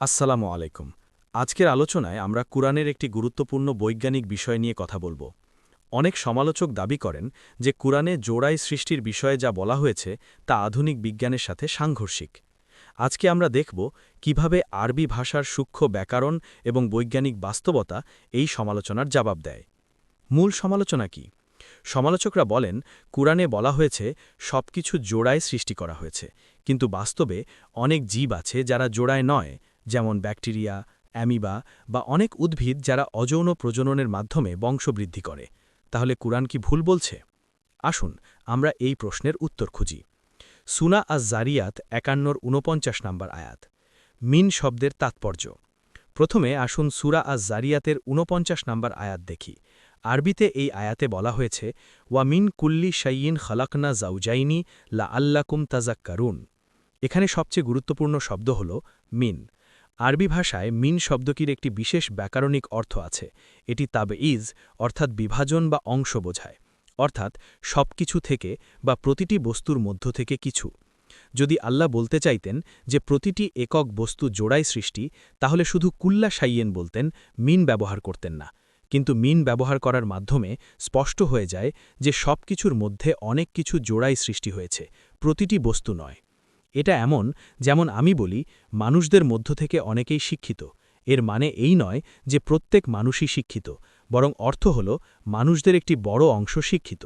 আসসালামু আলাইকুম। আজকের আলোচনায় আমরা কুরআনের একটি গুরুত্বপূর্ণ বৈজ্ঞানিক বিষয় নিয়ে কথা বলব। অনেক সমালোচক দাবি করেন যে কুরআনে জোড়াই সৃষ্টির বিষয়ে যা বলা হয়েছে তা আধুনিক বিজ্ঞানের সাথে সাংঘর্ষিক। আজকে আমরা দেখব কীভাবে আরবি ভাষার সূক্ষ্ম ব্যাকরণ এবং বৈজ্ঞানিক বাস্তবতা এই সমালোচনার জবাব দেয়। মূল সমালোচনা কি? সমালোচকরা বলেন, কুরআনে বলা হয়েছে, সবকিছু জোড়ায় সৃষ্টি করা হয়েছে, কিন্তু বাস্তবে অনেক জীব আছে যারা জোড়ায় নয় যেমন ব্যাকটেরিয়া, অ্যামিবা বা অনেক উদ্ভিদ যারা অযৌন প্রজননের মাধ্যমে বংশবৃদ্ধি করে। তাহলে কুরআন কি ভুল বলছে? আসুন আমরা এই প্রশ্নের উত্তর খুঁজি। সুনা আজ জারিয়াত একান্নর ঊনপঞ্চাশ নম্বর আয়াত। মিন শব্দের তাৎপর্য। প্রথমে আসুন সুরা আজ জারিয়াতের ঊনপঞ্চাশ নম্বর আয়াত দেখি। আরবিতে এই আয়াতে বলা হয়েছে, ওয়া মিন কুল্লি শাইয়িন খালাকনা জাউজাইনি লা আল্লাকুম তাজাক্কারুন এখানে সবচেয়ে গুরুত্বপূর্ণ শব্দ হল মিন। আরবি ভাষায় মিন শব্দটির একটি বিশেষ ব্যাকরণিক অর্থ আছে। এটি তাবে ইজ অর্থাৎ বিভাজন বা অংশ বোঝায়। অর্থাৎ সব কিছু থেকে বা প্রতিটি বস্তুর মধ্য থেকে কিছু। যদি আল্লাহ বলতে চাইতেন যে প্রতিটি একক বস্তু জোড়াই সৃষ্টি, তাহলে শুধু কুল্লা সাইয়েন বলতেন, মিন ব্যবহার করতেন না। কিন্তু মিন ব্যবহার করার মাধ্যমে স্পষ্ট হয়ে যায় যে সব কিছুর মধ্যে অনেক কিছু জোড়াই সৃষ্টি হয়েছে, প্রতিটি বস্তু নয়। এটা এমন যেমন আমি বলি, মানুষদের মধ্য থেকে অনেকেই শিক্ষিত। এর মানে এই নয় যে প্রত্যেক মানুষই শিক্ষিত, বরং অর্থ হল মানুষদের একটি বড় অংশ শিক্ষিত।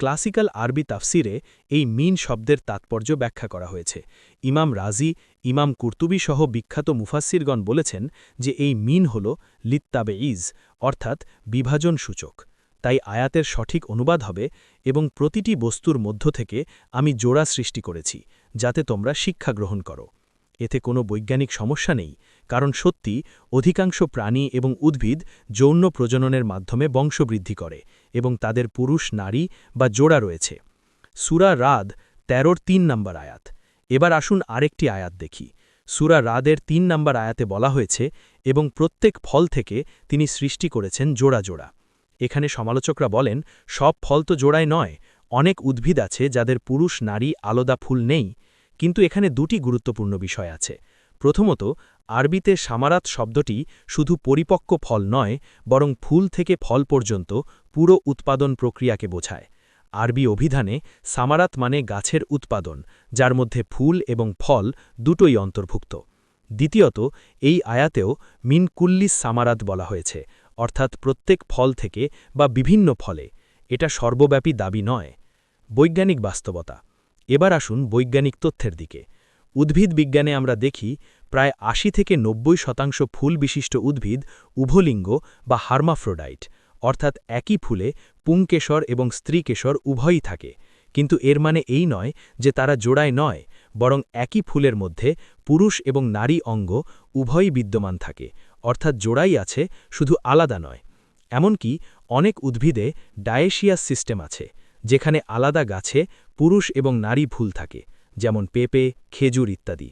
ক্লাসিক্যাল আরবি তাফসিরে এই মিন শব্দের তাৎপর্য ব্যাখ্যা করা হয়েছে। ইমাম রাজি, ইমাম কুর্তুবি সহ বিখ্যাত মুফাসিরগণ বলেছেন যে এই মিন হল লিত্তাবে ইজ অর্থাৎ বিভাজন সূচক তাই আয়াতের সঠিক অনুবাদ হবে এবং প্রতিটি বস্তুর মধ্য থেকে আমি জোড়া সৃষ্টি করেছি, যাতে তোমরা শিক্ষা গ্রহণ করো। এতে কোনো বৈজ্ঞানিক সমস্যা নেই, কারণ সত্যি অধিকাংশ প্রাণী এবং উদ্ভিদ যৌন প্রজননের মাধ্যমে বংশবৃদ্ধি করে এবং তাদের পুরুষ, নারী বা জোড়া রয়েছে। সুরা রাদ তেরোর তিন নম্বর আয়াত। এবার আসুন আরেকটি আয়াত দেখি। সুরা রাদের তিন নম্বর আয়াতে বলা হয়েছে, এবং প্রত্যেক ফল থেকে তিনি সৃষ্টি করেছেন জোড়া জোড়া। এখানে সমালোচকরা বলেন, সব ফল তো জোড়ায় নয়, অনেক উদ্ভিদ আছে যাদের পুরুষ, নারী, আলাদা ফুল নেই। কিন্তু এখানে দুটি গুরুত্বপূর্ণ বিষয় আছে। প্রথমত, আরবিতে সামারাত শব্দটি শুধু পরিপক্ক ফল নয়, বরং ফুল থেকে ফল পর্যন্ত পুরো উৎপাদন প্রক্রিয়াকে বোঝায়। আরবি অভিধানে সামারাত মানে গাছের উৎপাদন, যার মধ্যে ফুল এবং ফল দুটোই অন্তর্ভুক্ত। দ্বিতীয়ত, এই আয়াতেও মিনকুল্লিস সামারাত বলা হয়েছে অর্থাৎ প্রত্যেক ফল থেকে বা বিভিন্ন ফলে। এটা সর্বব্যাপী দাবি নয়। বৈজ্ঞানিক বাস্তবতা। এবার আসুন বৈজ্ঞানিক তথ্যের দিকে। উদ্ভিদ বিজ্ঞানে আমরা দেখি প্রায় আশি থেকে নব্বই শতাংশ ফুল বিশিষ্ট উদ্ভিদ উভলিঙ্গ বা হার্মাফ্রোডাইট, অর্থাৎ একই ফুলে পুংকেশর এবং স্ত্রীকেশর উভয়ই থাকে। কিন্তু এর মানে এই নয় যে তারা জোড়ায় নয়, বরং একই ফুলের মধ্যে পুরুষ এবং নারী অঙ্গ উভয়ই বিদ্যমান থাকে। অর্থাৎ জোড়াই আছে, শুধু আলাদা নয়। এমনকি অনেক উদ্ভিদে ডায়েশিয়াস সিস্টেম আছে, যেখানে আলাদা গাছে পুরুষ এবং নারী ভুল থাকে, যেমন পেঁপে, খেজুর ইত্যাদি।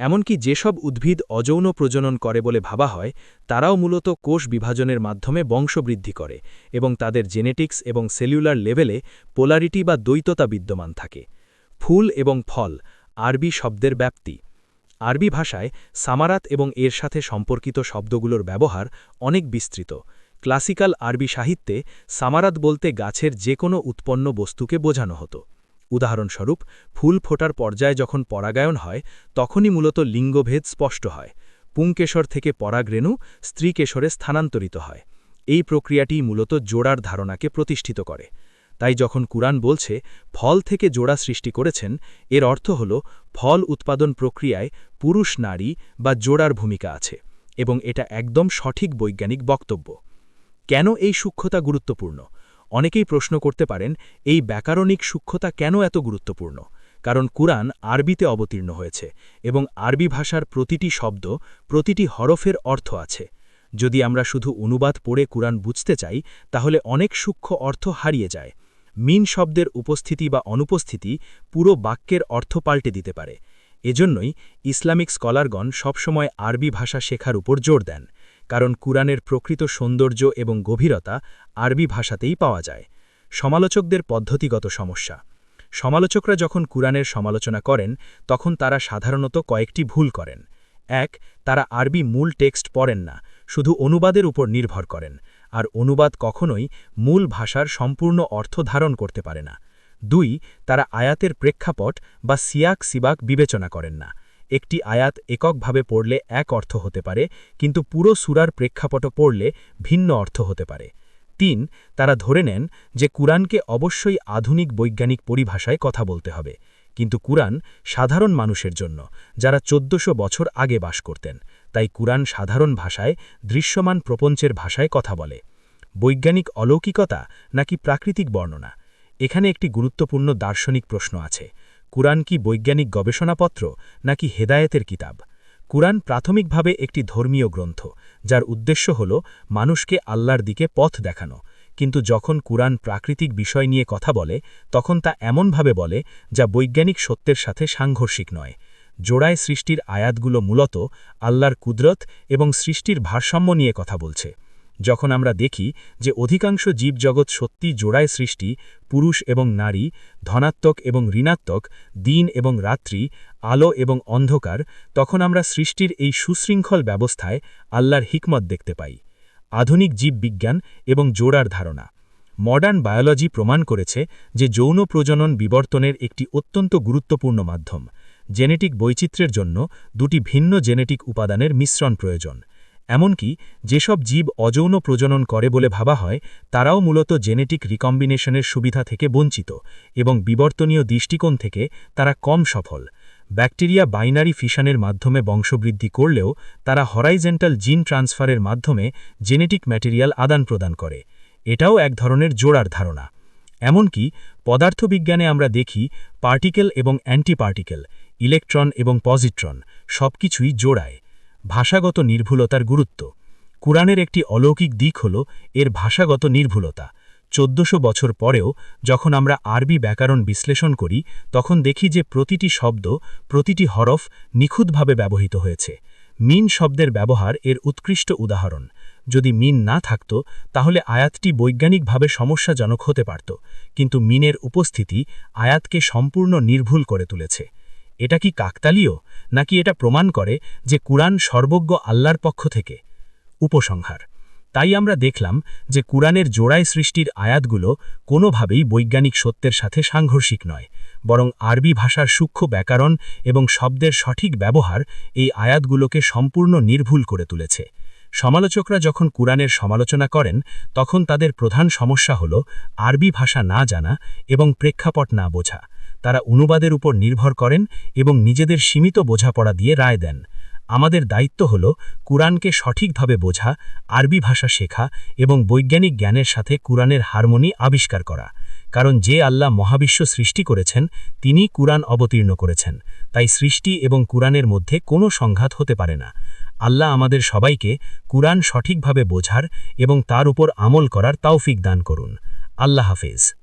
এমনকি যেসব উদ্ভিদ অযৌন প্রজনন করে বলে ভাবা হয়, তারাও মূলত কোষ বিভাজনের মাধ্যমে বংশবৃদ্ধি করে এবং তাদের জেনেটিক্স এবং সেলুলার লেভেলে পোলারিটি বা দ্বৈততা বিদ্যমান থাকে। ফুল এবং ফল, আরবি শব্দের ব্যাপ্তি। আরবি ভাষায় সামারাত এবং এর সাথে সম্পর্কিত শব্দগুলোর ব্যবহার অনেক বিস্তৃত। ক্লাসিক্যাল আরবি সাহিত্যে সামারাত বলতে গাছের যে কোনো উৎপন্ন বস্তুকে বোঝানো হতো। উদাহরণস্বরূপ, ফুল ফোটার পর্যায়ে যখন পরাগায়ন হয়, তখনই মূলত লিঙ্গভেদ স্পষ্ট হয়। পুংকেশর থেকে পরাগরেণু স্ত্রীকেশরে স্থানান্তরিত হয়। এই প্রক্রিয়াটি মূলত জোড়ার ধারণাকে প্রতিষ্ঠিত করে। তাই যখন কুরআন বলছে, ফল থেকে জোড়া সৃষ্টি করেছেন, এর অর্থ হল ফল উৎপাদন প্রক্রিয়ায় পুরুষ নারী বা জোড়ার ভূমিকা আছে, এবং এটা একদম সঠিক বৈজ্ঞানিক বক্তব্য। কেন এই সূক্ষ্মতা গুরুত্বপূর্ণ? অনেকেই প্রশ্ন করতে পারেন, এই ব্যাকরণিক সূক্ষ্মতা কেন এত গুরুত্বপূর্ণ? কারণ কুরআন আরবিতে অবতীর্ণ হয়েছে, এবং আরবি ভাষার প্রতিটি শব্দ প্রতিটি হরফের অর্থ আছে। যদি আমরা শুধু অনুবাদ পড়ে কুরআন বুঝতে চাই, তাহলে অনেক সূক্ষ্ম অর্থ হারিয়ে যায়। মিন শব্দের উপস্থিতি বা অনুপস্থিতি পুরো বাক্যের অর্থ পাল্টে দিতে পারে। এজন্যই ইসলামিক স্কলারগণ সবসময় আরবি ভাষা শেখার উপর জোর দেন, কারণ কুরআনের প্রকৃত সৌন্দর্য এবং গভীরতা আরবি ভাষাতেই পাওয়া যায়। সমালোচকদের পদ্ধতিগত সমস্যা। সমালোচকরা যখন কুরআনের সমালোচনা করেন, তখন তারা সাধারণত কয়েকটি ভুল করেন। এক, তারা আরবি মূল টেক্সট পড়েন না, শুধু অনুবাদের উপর নির্ভর করেন। আর অনুবাদ কখনোই মূল ভাষার সম্পূর্ণ অর্থ ধারণ করতে পারে না। দুই, তারা আয়াতের প্রেক্ষাপট বা সিয়াক সিবাক বিবেচনা করেন না। একটি আয়াত এককভাবে পড়লে এক অর্থ হতে পারে, কিন্তু পুরো সুরার প্রেক্ষাপট পড়লে ভিন্ন অর্থ হতে পারে। তিন, তারা ধরে নেন যে কুরআনকে অবশ্যই আধুনিক বৈজ্ঞানিক পরিভাষায় কথা বলতে হবে। কিন্তু কুরআন সাধারণ মানুষের জন্য, যারা চোদ্দশো বছর আগে বাস করতেন। তাই কুরআন সাধারণ ভাষায়, দৃশ্যমান প্রপঞ্চের ভাষায় কথা বলে। বৈজ্ঞানিক অলৌকিকতা নাকি প্রাকৃতিক বর্ণনা? এখানে একটি গুরুত্বপূর্ণ দার্শনিক প্রশ্ন আছে। কুরআন কি বৈজ্ঞানিক গবেষণাপত্র নাকি হেদায়েতের কিতাব? কুরআন প্রাথমিকভাবে একটি ধর্মীয় গ্রন্থ, যার উদ্দেশ্য হল মানুষকে আল্লাহর দিকে পথ দেখানো। কিন্তু যখন কুরআন প্রাকৃতিক বিষয় নিয়ে কথা বলে, তখন তা এমনভাবে বলে যা বৈজ্ঞানিক সত্যের সাথে সাংঘর্ষিক নয়। জোড়ায় সৃষ্টির আয়াতগুলো মূলত আল্লাহর কুদরত এবং সৃষ্টির ভারসাম্য নিয়ে কথা বলছে। যখন আমরা দেখি যে অধিকাংশ জীবজগৎ সত্যি জোড়ায় সৃষ্টি, পুরুষ এবং নারী, ধনাত্মক এবং ঋণাত্মক, দিন এবং রাত্রি, আলো এবং অন্ধকার, তখন আমরা সৃষ্টির এই সুশৃঙ্খল ব্যবস্থায় আল্লাহর হিকমত দেখতে পাই। আধুনিক জীববিজ্ঞান এবং জোড়ার ধারণা। মডার্ন বায়োলজি প্রমাণ করেছে যে যৌন প্রজনন বিবর্তনের একটি অত্যন্ত গুরুত্বপূর্ণ মাধ্যম। জেনেটিক বৈচিত্র্যের জন্য দুটি ভিন্ন জেনেটিক উপাদানের মিশ্রণ প্রয়োজন। এমনকি যেসব জীব অযৌন প্রজনন করে বলে ভাবা হয়, তারাও মূলত জেনেটিক রিকম্বিনেশনের সুবিধা থেকে বঞ্চিত এবং বিবর্তনীয় দৃষ্টিকোণ থেকে তারা কম সফল। ব্যাকটেরিয়া বাইনারি ফিশনের মাধ্যমে বংশবৃদ্ধি করলেও তারা হরাইজেন্টাল জিন ট্রান্সফারের মাধ্যমে জেনেটিক ম্যাটেরিয়াল আদান প্রদান করে। এটাও এক ধরনের জোড়ার ধারণা। এমনকি পদার্থবিজ্ঞানে আমরা দেখি পার্টিকেল এবং অ্যান্টিপার্টিকেল। ইলেকট্রন এবং পজিট্রন সবকিছুই জোড়ায়। ভাষাগত নির্ভুলতার গুরুত্ব। কুরআনের একটি অলৌকিক দিক হল এর ভাষাগত নির্ভুলতা। চোদ্দশো বছর পরেও যখন আমরা আরবি ব্যাকরণ বিশ্লেষণ করি, তখন দেখি যে প্রতিটি শব্দ, প্রতিটি হরফ নিখুঁতভাবে ব্যবহৃত হয়েছে। মিন শব্দের ব্যবহার এর উৎকৃষ্ট উদাহরণ। যদি মিন না থাকত, তাহলে আয়াতটি বৈজ্ঞানিকভাবে সমস্যাজনক হতে পারত। কিন্তু মিনের উপস্থিতি আয়াতকে সম্পূর্ণ নির্ভুল করে তুলেছে। এটা কি কাকতালীয়, নাকি এটা প্রমাণ করে যে কুরআন সর্বজ্ঞ আল্লাহর পক্ষ থেকে? উপসংহার। তাই আমরা দেখলাম যে কুরআনের জোড়ায় সৃষ্টির আয়াতগুলো কোনোভাবেই বৈজ্ঞানিক সত্যের সাথে সাংঘর্ষিক নয়, বরং আরবি ভাষার সূক্ষ্ম ব্যাকরণ এবং শব্দের সঠিক ব্যবহার এই আয়াতগুলোকে সম্পূর্ণ নির্ভুল করে তুলেছে। সমালোচকরা যখন কুরআনের সমালোচনা করেন, তখন তাদের প্রধান সমস্যা হল আরবি ভাষা না জানা এবং প্রেক্ষাপট না বোঝা। তারা অনুবাদের উপর নির্ভর করেন এবং নিজেদের সীমিত বোঝাপড়া দিয়ে রায় দেন। আমাদের দায়িত্ব হল কুরআনকে সঠিকভাবে বোঝা, আরবি ভাষা শেখা এবং বৈজ্ঞানিক জ্ঞানের সাথে কুরআনের হারমোনি আবিষ্কার করা। কারণ যে আল্লাহ মহাবিশ্ব সৃষ্টি করেছেন তিনি কুরআন অবতীর্ণ করেছেন। তাই সৃষ্টি এবং কুরআনের মধ্যে কোনো সংঘাত হতে পারে না। আল্লাহ আমাদের সবাইকে কুরআন সঠিকভাবে বোঝার এবং তার উপর আমল করার তাওফিক দান করুন। আল্লাহ হাফেজ।